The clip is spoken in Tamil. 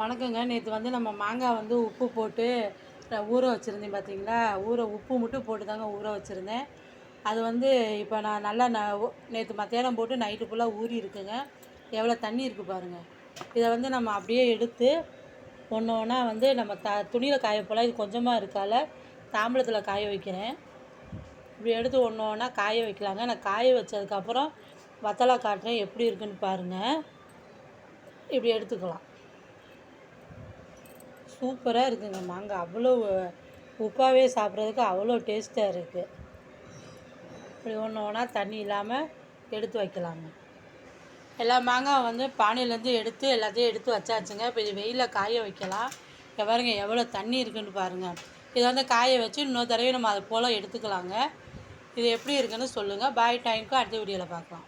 வணக்கங்க. நேற்று வந்து நம்ம மாங்காய் வந்து உப்பு போட்டு ஊற வச்சுருந்தேன் பார்த்தீங்களா ஊற உப்பு மட்டும் போட்டு தாங்க ஊற வச்சுருந்தேன். அது வந்து இப்போ நான் நல்லா நான் நேற்று மத்தியானம் போட்டு நைட்டு ஃபுல்லாக ஊறி இருக்குங்க. எவ்வளோ தண்ணி இருக்குது பாருங்கள் இதை வந்து நம்ம அப்படியே எடுத்து ஒன்று ஒன்றா வந்து நம்ம த துணியில் காய போல் இது கொஞ்சமாக இருக்கால தாம்பளத்தில் காய வைக்கிறேன். இப்படி எடுத்து ஒன்று ஒன்றா காய வைக்கலாங்க. நான் காய வச்சதுக்கப்புறம் வத்தலா காட்டுறேன் எப்படி இருக்குன்னு பாருங்கள் இப்படி எடுத்துக்கலாம். சூப்பராக இருக்குங்க மாங்காய். அவ்வளோ உப்பாகவே சாப்பிட்றதுக்கு அவ்வளோ டேஸ்ட்டாக இருக்குது இப்படி ஒன்று ஒன்றா தண்ணி இல்லாமல் எடுத்து வைக்கலாங்க. எல்லா மாங்காய் வந்து பானையிலேருந்து எடுத்து எல்லாத்தையும் எடுத்து வச்சாச்சுங்க. இப்போ இது வெயிலில் காய வைக்கலாம். பாருங்க எவ்வளோ தண்ணி இருக்குன்னு பாருங்கள் இதை வந்து காய வச்சு இன்னொரு தடவை நம்ம அதை போல் எடுத்துக்கலாங்க. இது எப்படி இருக்குன்னு சொல்லுங்கள் பாய் டைமுக்கு அடுத்த வீடியோவில் பார்க்கலாம்.